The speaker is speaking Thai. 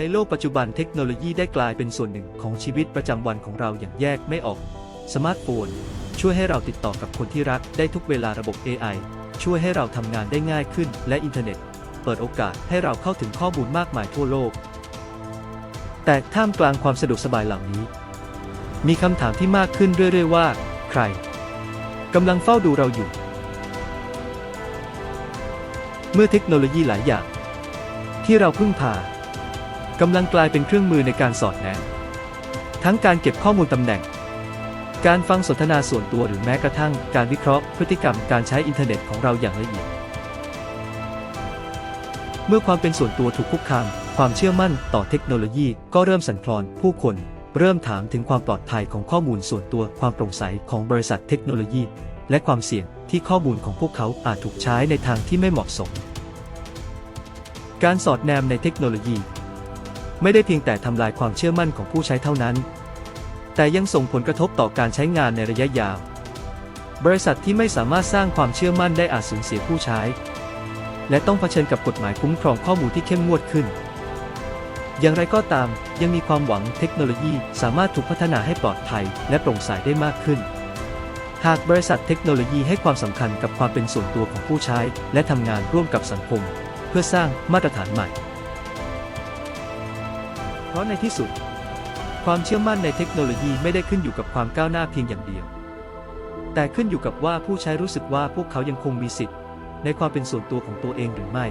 ในโลกปัจจุบันเทคโนโลยีได้กลายเป็นส่วนหนึ่งของชีวิตประจำวันของเราอย่างแยกไม่ออก สมาร์ทโฟน ช่วยให้เราติดต่อกับคนที่รักได้ทุกเวลาระบบ AI ช่วยให้เราทำงานได้ง่ายขึ้น และอินเทอร์เน็ต เปิดโอกาสให้เราเข้าถึงข้อมูลมากมายทั่วโลก แต่ท่ามกลางความสะดวกสบายเหล่านี้ มีคำถามที่มากขึ้นเรื่อยๆว่า ใครกำลังเฝ้าดูเราอยู่ เมื่อเทคโนโลยีหลายอย่าง ที่เราพึ่งพา กำลังกลายเป็นเครื่องมือในการสอดแนมทั้งการเก็บข้อมูลตำแหน่ง การฟังสนทนาส่วนตัวหรือแม้กระทั่ง การวิเคราะห์พฤติกรรมการใช้อินเทอร์เน็ตของเราอย่างละเอียด เมื่อความเป็นส่วนตัวถูกคุกคาม ความเชื่อมั่นต่อเทคโนโลยีก็เริ่มสั่นคลอนผู้คนเริ่มถามถึงความปลอดภัยของข้อมูลส่วนตัวความโปร่งใสของบริษัทเทคโนโลยี และความเสี่ยงที่ข้อมูลของพวกเขาอาจถูกใช้ในทางที่ไม่เหมาะสม การสอดแนมในเทคโนโลยี ไม่ได้เพียงแต่ทำลายความเชื่อมั่นของผู้ใช้เท่านั้น แต่ยังส่งผลกระทบต่อการใช้งานในระยะยาว บริษัทที่ไม่สามารถสร้างความเชื่อมั่นได้อาจสูญเสียผู้ใช้ และต้องเผชิญกับกฎหมายคุ้มครองข้อมูลที่เข้มงวดขึ้น อย่างไรก็ตาม ยังมีความหวังเทคโนโลยีสามารถถูกพัฒนาให้ปลอดภัย และโปร่งใสได้มากขึ้น หากบริษัทเทคโนโลยีให้ความสำคัญกับความเป็นส่วนตัวของผู้ใช้ และทำงานร่วมกับสังคม เพื่อสร้างมาตรฐานใหม่ เพราะในที่สุด ความเชื่อมั่นในเทคโนโลยีไม่ได้ขึ้นอยู่กับความก้าวหน้าเพียงอย่างเดียว แต่ขึ้นอยู่กับว่าผู้ใช้รู้สึกว่าพวกเขายังคงมีสิทธิ์ ในความเป็นส่วนตัวของตัวเองหรือไม่